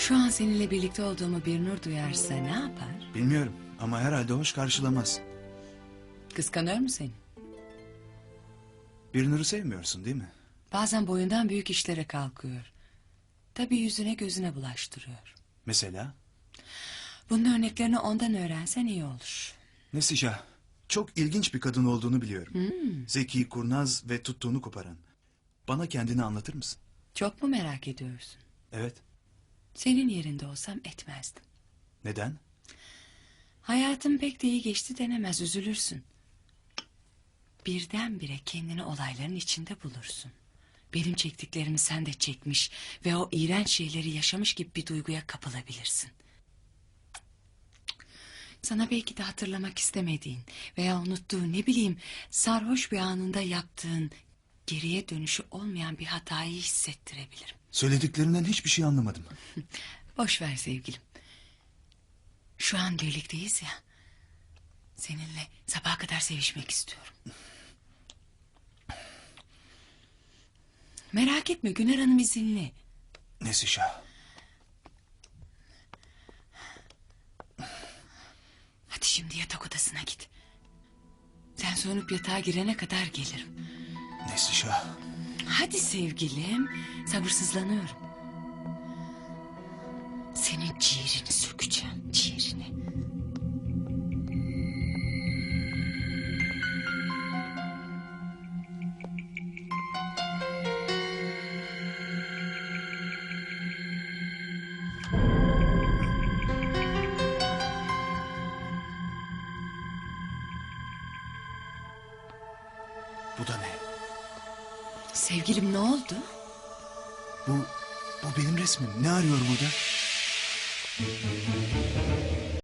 Şu an seninle birlikte olduğumu bir nur duyarsa ne yapar? Bilmiyorum ama herhalde hoş karşılamaz. Kıskanıyor mu seni? Bir nuru sevmiyorsun değil mi? Bazen boyundan büyük işlere kalkıyor. Tabii yüzüne gözüne bulaştırıyor. Mesela? Bunun örneklerini ondan öğrensen iyi olur. Nesişah. Çok ilginç bir kadın olduğunu biliyorum. Zeki, kurnaz ve tuttuğunu koparan. Bana kendini anlatır mısın? Çok mu merak ediyorsun? Evet. Senin yerinde olsam etmezdim. Neden? Hayatım pek de iyi geçti denemez üzülürsün. Birdenbire kendini olayların içinde bulursun. Benim çektiklerimi sen de çekmiş ve o iğrenç şeyleri yaşamış gibi bir duyguya kapılabilirsin. Sana belki de hatırlamak istemediğin veya unuttuğun ne bileyim sarhoş bir anında yaptığın geriye dönüşü olmayan bir hatayı hissettirebilirim. Söylediklerinden hiçbir şey anlamadım. Boş ver sevgilim. Şu an birlikteyiz ya. Seninle sabaha kadar sevişmek istiyorum. Merak etme Güner Hanım izinli. Nesişah. Hadi şimdi yatak odasına git. Sen sonup yatağa girene kadar gelirim. Nesişah. Hadi sevgilim. Sabırsızlanıyorum. Senin ciğerini sökeceğim. Ciğerini. Bu da ne? Sevgilim ne oldu? Bu, bu benim resmim. Ne arıyor burada?